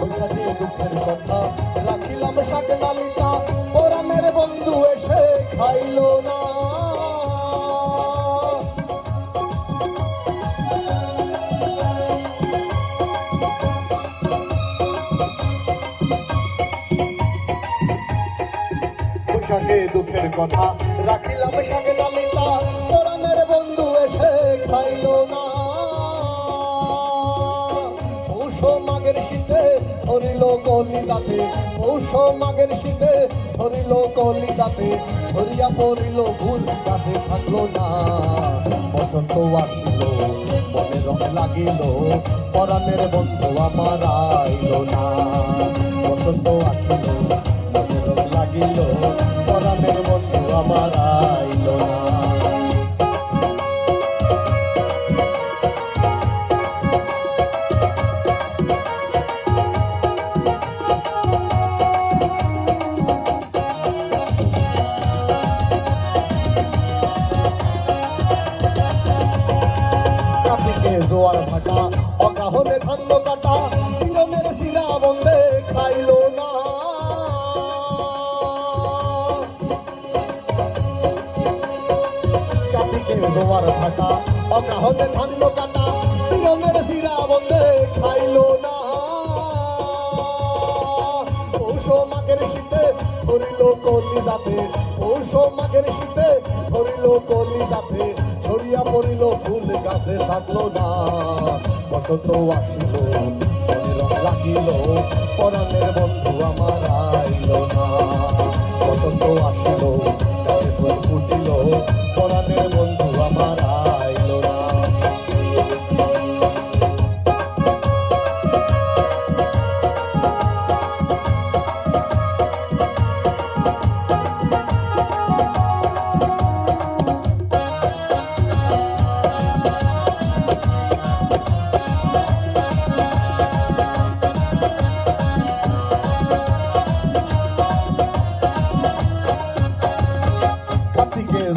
বৈশাখী দুঃখের কথা। রাখিলাম শাক নালিকা পরাণের বন্ধু এসে খাইলো না। বৈশাখে দুঃখের কথা। রাখিলাম শাক বন্ধু এসে খাইলো না। পৌষ মাগের শীতে ধরিল কলি যাতে পৌষ মাগের শীতে ধরিল কলি যাতে ছড়িয়া পড়িল ফুল গাছে থাকল না। বসন্ত আসিল, মনে রং লাগিল, পরাণের বন্ধু আমার আইল না। বসন্ত আসিল, মনে রং লাগিল, পরাণের বন্ধু আমার কাটিকে জোয়ার ভাটা অকাহনে ধান্য কাটা পিরনের শিরা বন্ধে খাইল না। কাটিকে জোয়ার ভাটা অকাহনে ধান্য কাটা পিরনের শিরা বন্ধে খাইল না। ধরিল কলি যাতে পৌষ মাগের শীতে ধরিল কলি যাতে ছড়িয়া পড়িল ফুল গাছে থাকল না। বসন্ত আসিল রং লাগিল পরাণের বন্ধু আমার আইল না। বসন্ত আসিল ফুল ফুটিল, পরাণের বন্ধু আমার আইল না।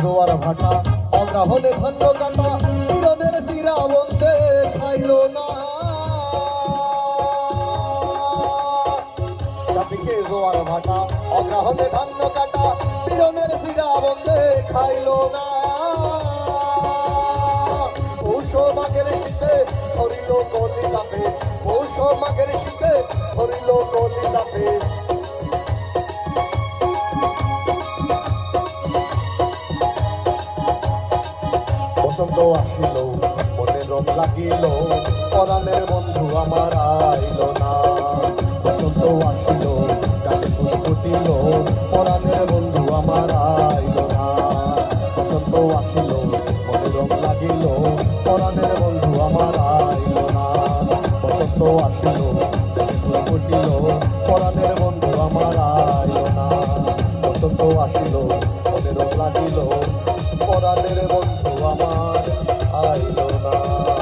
জোয়ার ভাটা আমরা হলে ধন্য কাটা পুরনের শিরা বলতে খাইল না। জোয়ার ভাটা হলে ধান্য কাটা পীরনের শিরা বন্ধে খাইল না। বসন্ত আসিল, মনে রং লাগিল, পরাণের বন্ধু আমার আইল না। বসন্ত আসিল, গাছে ফুল ফুটিল, পরাণের বন্ধু আমার আইল না। বসন্ত আসিল, মনে রং লাগিল, পরাণের বন্ধু আমার আইল না। বসন্ত আসিল, গাছে ফুল ফুটিল, পরাণের বন্ধু আমার আইল না। বসন্ত আসিল, মনে রং লাগিল পরাণের বন্ধু আমার আইলো না।